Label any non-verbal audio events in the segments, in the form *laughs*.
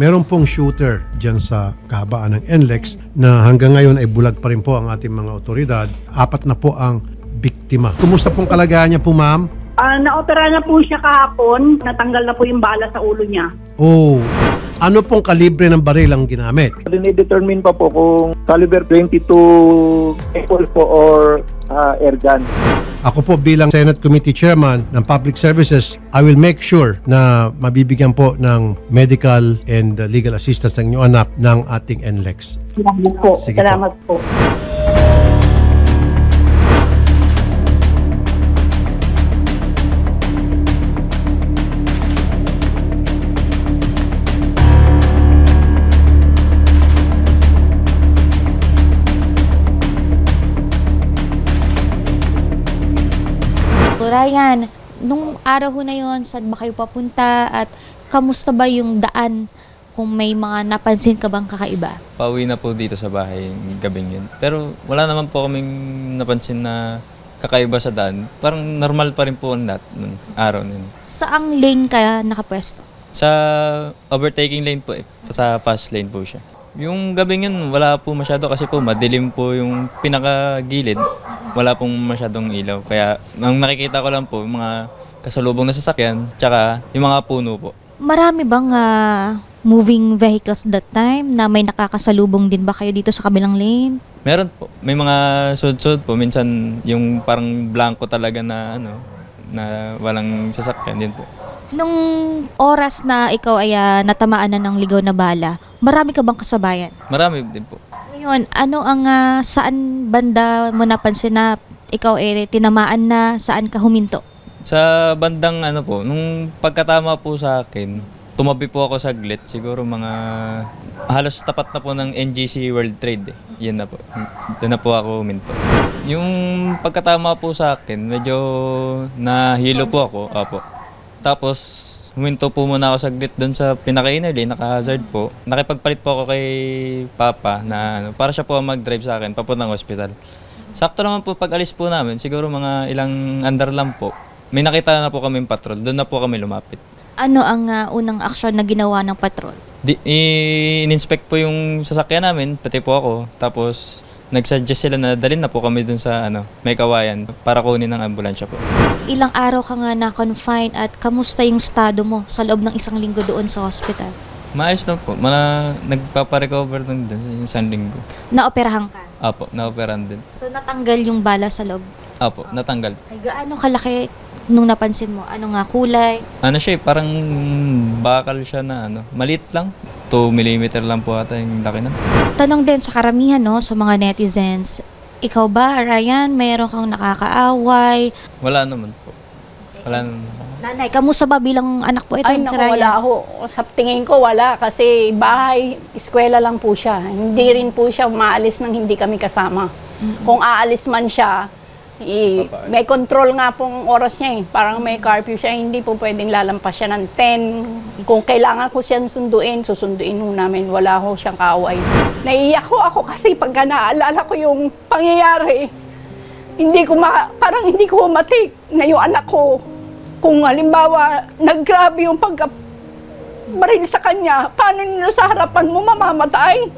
meron pong shooter dyan sa kahabaan ng NLEX na hanggang ngayon ay bulag pa rin po ang ating mga otoridad. Apat na po ang biktima. Kumusta pong kalagayan niya po, ma'am? Ah, naopera na po siya kahapon. Natanggal na po yung bala sa ulo niya. Oh, ano pong kalibre ng baril ang ginamit? Dine-determine pa po kung caliber 22 rifle po or ah, air gun. Ako po bilang Senate Committee Chairman ng Public Services, I will make sure na mabibigyan po ng medical and uh, legal assistance ng inyong anak ng ating NLEX. Salamat po. Sige po. Salamat po. So, Ryan, nung araw ho na yon, saan ba kayo papunta at kamusta ba yung daan kung may mga napansin ka bang kakaiba? Pauwi na po dito sa bahay ng gabing yun. Pero wala naman po kaming napansin na kakaiba sa daan. Parang normal pa rin po ang lahat nung araw na yun. Saang lane ka nakapwesto? Sa overtaking lane po, eh, sa fast lane po siya. Yung gabing yun, wala po masyado kasi po madilim po yung pinakagilid. Wala pong masyadong ilaw. Kaya ang nakikita ko lang po, yung mga kasalubong na sasakyan, tsaka yung mga puno po. Marami bang ah, moving vehicles that time na may nakakasalubong din ba kayo dito sa kabilang lane? Meron po. May mga sud-sud po. Minsan yung parang blanco talaga na ano, na walang sasakyan din po. Nung oras na ikaw ay ah, natamaan na ng ligaw na bala, marami ka bang kasabayan? Marami din po. Ngayon, ano ang ah, saan banda mo napansin na ikaw ay tinamaan na saan ka huminto? Sa bandang ano po, nung pagkatama po sa akin, tumabi po ako saglit. Siguro mga halos tapat na po ng NGC World Trade. Eh. Yun na po. Doon na po ako minto. Yung pagkatama po sa akin, medyo nahilo po ako. Apo. Tapos, huminto po muna ako saglit doon sa pinaka-inner lane, naka-hazard po. Nakipagpalit po ako kay Papa na ano, para siya po ang mag-drive sa akin papuntang hospital. Sakto naman po pag alis po namin, siguro mga ilang andar lang po. May nakita na po kami patrol, doon na po kami lumapit. Ano ang ah, unang aksyon na ginawa ng patrol? Di, i- in-inspect po yung sasakyan namin, pati po ako. Tapos nag-suggest sila na dalhin na po kami dun sa ano, may kawayan para kunin ng ambulansya po. Ilang araw ka nga na-confine at kamusta yung estado mo sa loob ng isang linggo doon sa hospital? Maayos na po, mala, nagpapa-recover lang din sa isang linggo. Naoperahan ka. Apo, naoperan din. So natanggal yung bala sa loob. Apo, natanggal. Ay, gaano kalaki nung napansin mo? Ano nga kulay? Ano siya eh, parang bakal siya na ano, maliit lang. 2 mm lang po ata yung laki na. Tanong din sa karamihan no, sa mga netizens, ikaw ba, Ryan, mayroon kang nakakaaway? Wala naman po. Wala naman. Nanay, kamusta ba bilang anak po ito Ay, si naku, Ryan? wala ho. Sa tingin ko, wala. Kasi bahay, eskwela lang po siya. Hindi rin po siya umaalis nang hindi kami kasama. Kung aalis man siya, i- may control nga pong oras niya eh. Parang may curfew siya, hindi po pwedeng lalampas siya ng 10. Kung kailangan ko siyang sunduin, susunduin ho namin. Wala ho siyang kaaway. Naiiyak ho ako kasi pagka naaalala ko yung pangyayari, hindi ko ma, parang hindi ko matik na yung anak ko. Kung halimbawa, naggrabe yung pagka baril sa kanya, paano nila sa harapan mo mamamatay?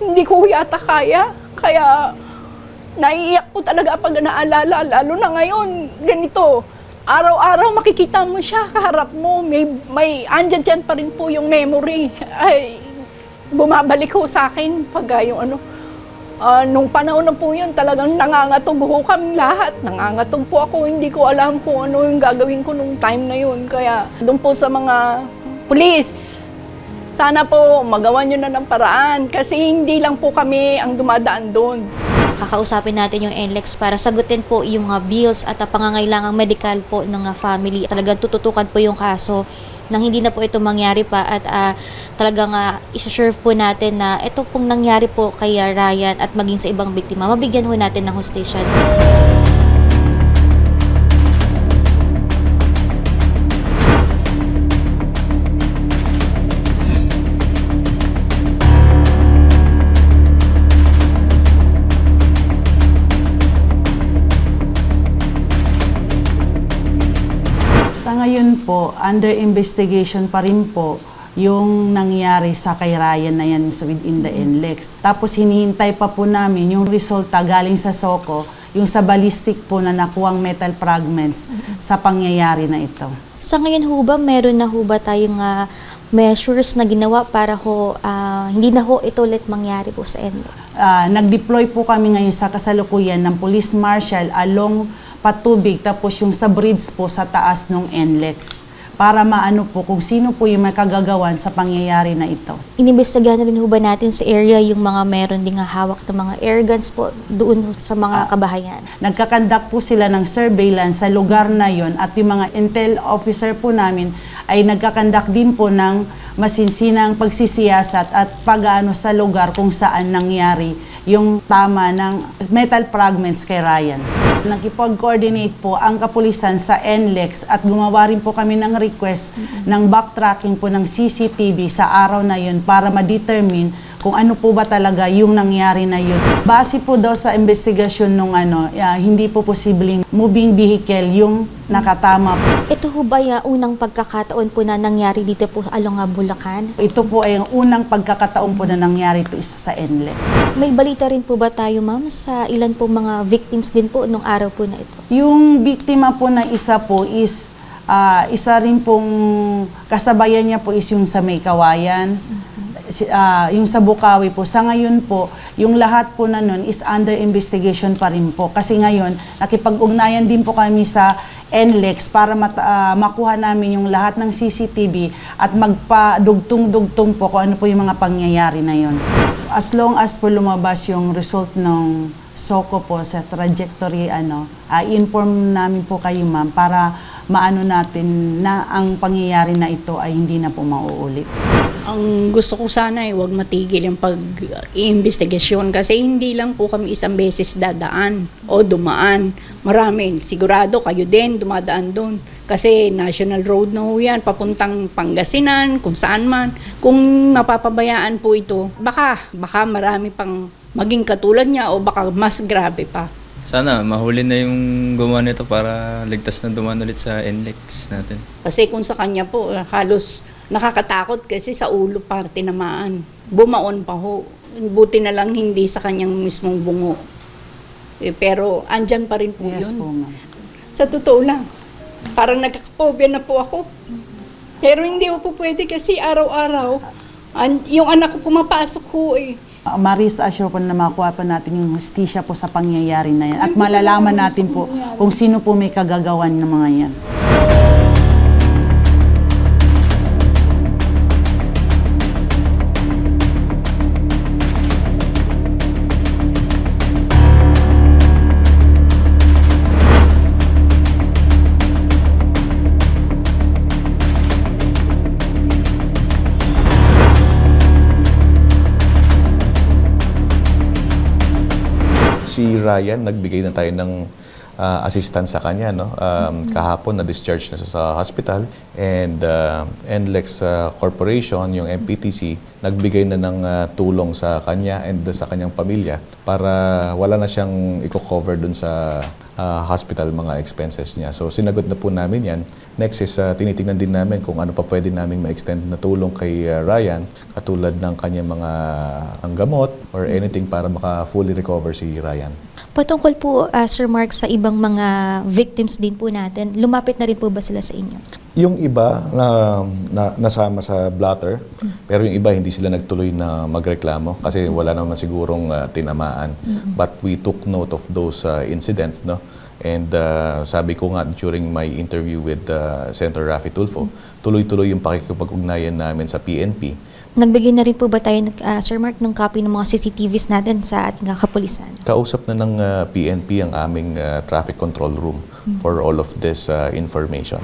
Hindi ko yata kaya. Kaya, naiiyak ko talaga pag naalala, lalo na ngayon, ganito. Araw-araw makikita mo siya kaharap mo, may, may andyan dyan pa rin po yung memory. *laughs* Ay, bumabalik ho sa akin pag yung ano, Ah, nung panahon na po yun, talagang nangangatog ho kami lahat. Nangangatog po ako, hindi ko alam kung ano yung gagawin ko nung time na yun. Kaya doon po sa mga pulis, sana po magawa nyo na ng paraan kasi hindi lang po kami ang dumadaan doon. Kakausapin natin yung NLEX para sagutin po yung mga bills at uh, pangangailangang medical po ng uh, family. Talagang tututukan po yung kaso nang hindi na po ito mangyari pa at ah, talagang uh, isuserve po natin na ito pong nangyari po kay ah, Ryan at maging sa ibang biktima, mabigyan ho natin ng hostation. Po, under investigation pa rin po yung nangyari sa kay Ryan na yan sa within the NLEX. Tapos hinihintay pa po namin yung resulta galing sa SOCO, yung sa ballistic po na nakuwang metal fragments sa pangyayari na ito. Sa ngayon ho ba, meron na ho ba tayong ah, measures na ginawa para ho, ah, hindi na ho ito ulit mangyari po sa NLEX? Ah, nag-deploy po kami ngayon sa kasalukuyan ng police marshal along patubig tapos yung sa bridge po sa taas ng NLEX para maano po kung sino po yung may kagagawan sa pangyayari na ito. Inimbestigahan na rin ho ba natin sa area yung mga meron ding hawak ng mga air guns po doon sa mga kabahayan? Nagkakandak po sila ng surveillance sa lugar na yon at yung mga intel officer po namin ay nagkakandak din po ng masinsinang pagsisiyasat at pag-ano sa lugar kung saan nangyari yung tama ng metal fragments kay Ryan. Nakipag-coordinate po ang kapulisan sa NLEX at gumawa rin po kami ng request ng backtracking po ng CCTV sa araw na yun para ma-determine kung ano po ba talaga yung nangyari na yun. Base po daw sa investigasyon nung ano, ah, hindi po posibleng moving vehicle yung nakatama po. Ito ho ba yung unang pagkakataon po na nangyari dito po along nga Bulacan? Ito po ay ang unang pagkakataon po na nangyari ito isa sa NLEX. May balita rin po ba tayo ma'am sa ilan po mga victims din po nung araw po na ito? Yung biktima po na isa po is ah, isa rin pong kasabayan niya po is yung sa May Kawayan. Si- ah, yung sa Bukawi po. Sa ngayon po, yung lahat po na nun is under investigation pa rin po. Kasi ngayon, nakipag-ugnayan din po kami sa NLEX para mata- ah, makuha namin yung lahat ng CCTV at magpa-dugtong-dugtong po kung ano po yung mga pangyayari na yon. As long as po lumabas yung result ng SOCO po sa trajectory, ano, ah, inform namin po kayo ma'am para maano natin na ang pangyayari na ito ay hindi na po mauulit. Ang gusto ko sana ay huwag matigil yung pag-iimbestigasyon kasi hindi lang po kami isang beses dadaan o dumaan. Marami. Sigurado kayo din dumadaan doon. Kasi national road na ho yan, papuntang Pangasinan, kung saan man. Kung mapapabayaan po ito, baka, baka marami pang maging katulad niya o baka mas grabe pa. Sana mahuli na yung gumawa nito para ligtas na dumaan ulit sa NLEX natin. Kasi kung sa kanya po, halos nakakatakot kasi sa ulo pa tinamaan. Bumaon pa ho. Buti na lang hindi sa kanyang mismong bungo. Eh, pero andyan pa rin po Yes yun. po. Sa totoo lang. Parang nagkakapobia na po ako. Pero hindi ko po pwede kasi araw-araw. an- yung anak ko pumapasok ho eh. Uh, Maris, assure po na makuha pa natin yung hustisya po sa pangyayari na yan. At malalaman natin po kung sino po may kagagawan ng mga yan. Ryan, nagbigay na tayo ng ah, assistance sa kanya. No? Um, Kahapon, na-discharge na siya sa hospital. And uh, NLEX ah, Corporation, yung MPTC, nagbigay na ng ah, tulong sa kanya and sa kanyang pamilya para wala na siyang i-cover dun sa ah, hospital mga expenses niya. So sinagot na po namin yan. Next is ah, tinitingnan din namin kung ano pa pwede namin ma-extend na tulong kay ah, Ryan katulad ng kanyang mga ang gamot or anything para maka fully recover si Ryan. Patungkol po, ah, Sir Mark, sa ibang mga victims din po natin, lumapit na rin po ba sila sa inyo? Yung iba na, na nasama sa blotter, pero yung iba hindi sila nagtuloy na magreklamo kasi wala naman sigurong ah, tinamaan. But we took note of those ah, incidents, no? And ah, sabi ko nga during my interview with ah, Senator Rafi Tulfo, tuloy-tuloy yung pakikipag-ugnayan namin sa PNP Nagbigay na rin po ba tayo, ah, Sir Mark, ng copy ng mga CCTVs natin sa ating ah, kapulisan? Kausap na ng uh, PNP ang aming uh, traffic control room for all of this uh, information.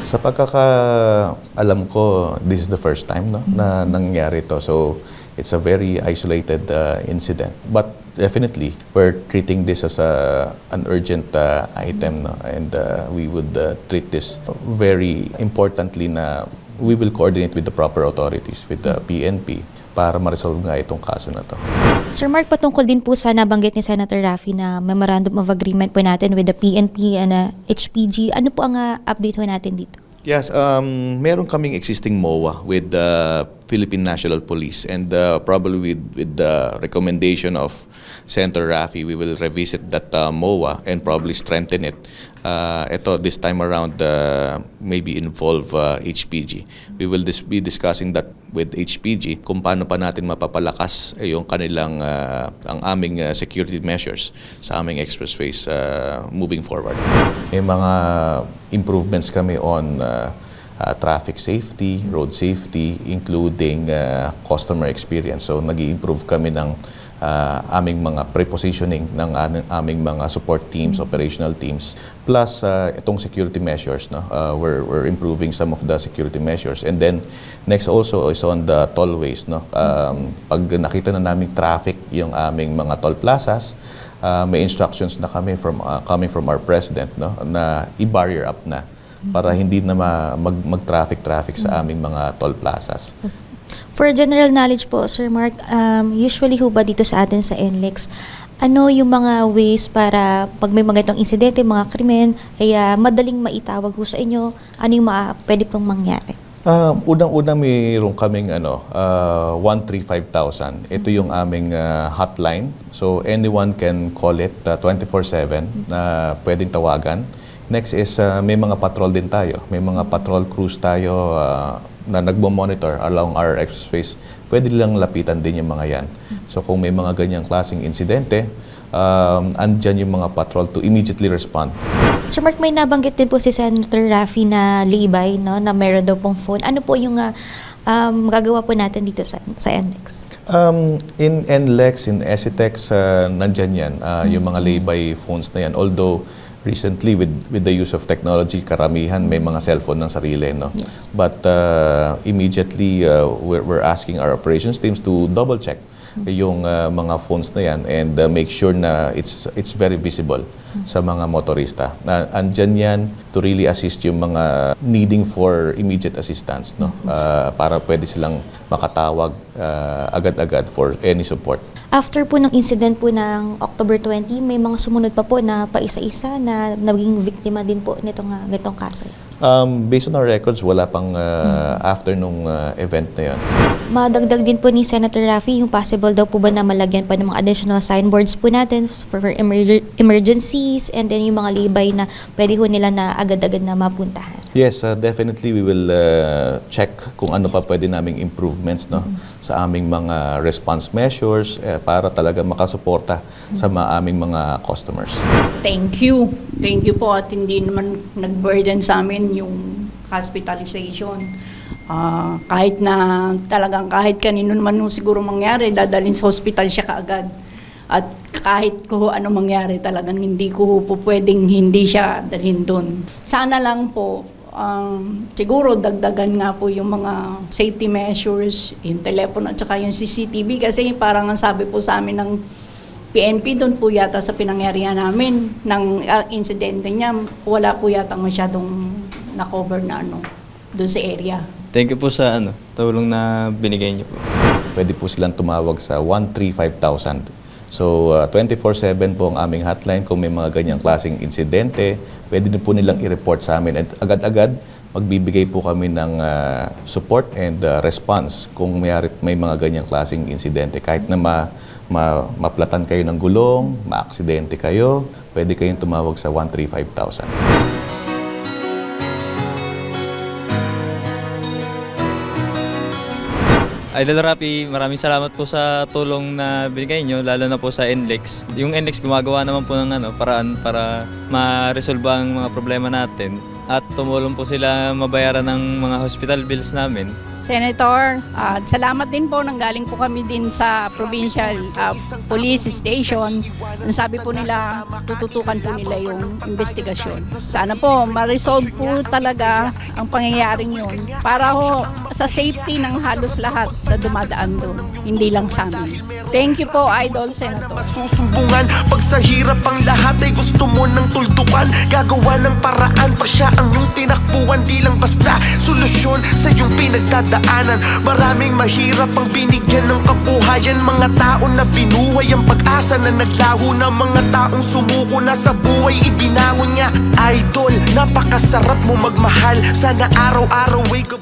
Sa pagkakaalam ko, this is the first time no, na nangyari to. So, it's a very isolated uh, incident. But definitely, we're treating this as a, an urgent uh, item. No? And uh, we would uh, treat this very importantly na we will coordinate with the proper authorities, with the PNP, para ma-resolve nga itong kaso na to. Sir Mark, patungkol din po sa nabanggit ni Senator Raffy na Memorandum of Agreement po natin with the PNP and ah, HPG. Ano po ang ah, update po natin dito? Yes, um, meron kaming existing MOA with the Philippine National Police and uh, probably with, with the recommendation of Senator Rafi, we will revisit that uh, MOA and probably strengthen it. Uh, ito, this time around, uh, maybe involve uh, HPG. We will dis- be discussing that with HPG kung paano pa natin mapapalakas eh, yung kanilang, uh, ang aming uh, security measures sa aming expressways uh, moving forward. May mga improvements kami on uh, uh, traffic safety, road safety, including uh, customer experience. So nag improve kami ng uh, aming mga prepositioning ng aming, aming mga support teams, operational teams. Plus uh, itong security measures, no? Uh, we're, we're improving some of the security measures. And then next also is on the tollways. No? Um, pag nakita na namin traffic yung aming mga toll plazas, uh, may instructions na kami from uh, coming from our president no na i-barrier up na para hindi na ma- mag, mag-traffic traffic sa aming mga toll plazas. For general knowledge po, Sir Mark, um, usually ho ba dito sa atin sa NLEX, ano yung mga ways para pag may mga itong insidente, mga krimen, ay ah, madaling maitawag ho sa inyo, ano yung mga pwede pong mangyari? Um, unang-una mayroon kaming ano, uh, 135,000. Ito yung aming uh, hotline. So anyone can call it uh, 24/7 na pwedeng tawagan. Next is uh, may mga patrol din tayo. May mga patrol crews tayo uh, na nagmo-monitor along our expressways. Pwede lang lapitan din yung mga yan. So kung may mga ganyang klaseng insidente, um, andyan yung mga patrol to immediately respond. Sir Mark, may nabanggit din po si Senator Rafi na libay, no, na meron daw pong phone. Ano po yung ah, um, magagawa po natin dito sa, sa NLEX? Um, in NLEX, in ECITEX, uh, nandyan yan. Uh, Yung mga lay-by phones na yan. Although, recently, with, with the use of technology, karamihan may mga cellphone ng sarili. No? Yes. But uh, immediately, uh, we're, we're asking our operations teams to double-check yung uh, mga phones na yan and uh, make sure na it's it's very visible sa mga motorista. Na andyan yan to really assist yung mga needing for immediate assistance no Uh, para pwede silang makatawag uh, agad-agad for any support. After po ng incident po ng October 20, may mga sumunod pa po na paisa-isa na naging biktima din po nitong uh, ganitong kaso. Um, based on our records, wala pang uh, after nung uh, event na yan. Madagdag din po ni Senator Rafi yung possible daw po ba na malagyan pa ng mga additional signboards po natin for emer- emergencies and then yung mga libay na pwede ho nila na agad-agad na mapuntahan. Yes, uh, definitely we will uh, check kung ano pa pwede naming improvements no sa aming mga response measures eh, para talaga makasuporta sa mga aming mga customers. Thank you. Thank you po at hindi naman nag-burden sa amin yung hospitalization. Ah, kahit na talagang kahit kanino naman nung siguro mangyari, dadalhin sa hospital siya kaagad. At kahit ko ano mangyari talagang hindi ko po pwedeng hindi siya dalhin doon. Sana lang po, um, siguro dagdagan nga po yung mga safety measures, yung telepono at saka yung CCTV kasi parang ang sabi po sa amin ng PNP doon po yata sa pinangyarihan namin ng uh, insidente niya, wala po yata masyadong na-cover na ano doon sa area. Thank you po sa ano, tulong na binigay niyo po. Pwede po silang tumawag sa 135,000. So, uh, 24/7 po ang aming hotline kung may mga ganyang klaseng insidente, pwede din po nilang i-report sa amin at agad-agad magbibigay po kami ng uh, support and uh, response kung may, may mga ganyang klaseng insidente. Kahit na ma, ma, maplatan kayo ng gulong, maaksidente kayo, pwede kayong tumawag sa 135,000. Idol Rapi, maraming salamat po sa tulong na binigay niyo, lalo na po sa NLEX. Yung NLEX gumagawa naman po ng ano, paraan para ma-resolve ang mga problema natin at tumulong po sila mabayaran ng mga hospital bills namin. Senator, at salamat din po nang galing po kami din sa provincial ah, police station. Ang sabi po nila, tututukan po nila yung investigasyon. Sana po ma-resolve po talaga ang pangyayaring yun para ho sa safety ng halos lahat na dumadaan doon, hindi lang sa amin. Thank you po, Idol Senator. Susumbungan Pag sa hirap ang lahat ay gusto mo ng tuldukan Gagawa ng paraan pa siya ang iyong tinakbuhan Di lang basta solusyon sa iyong pinagdadaanan. Maraming mahirap ang binigyan ng kabuhayan. Mga tao na binuhay ang pag-asa na naglaho na Mga taong sumuko na sa buhay ibinangon niya Idol, napakasarap mo magmahal. Sana araw-araw ay gabay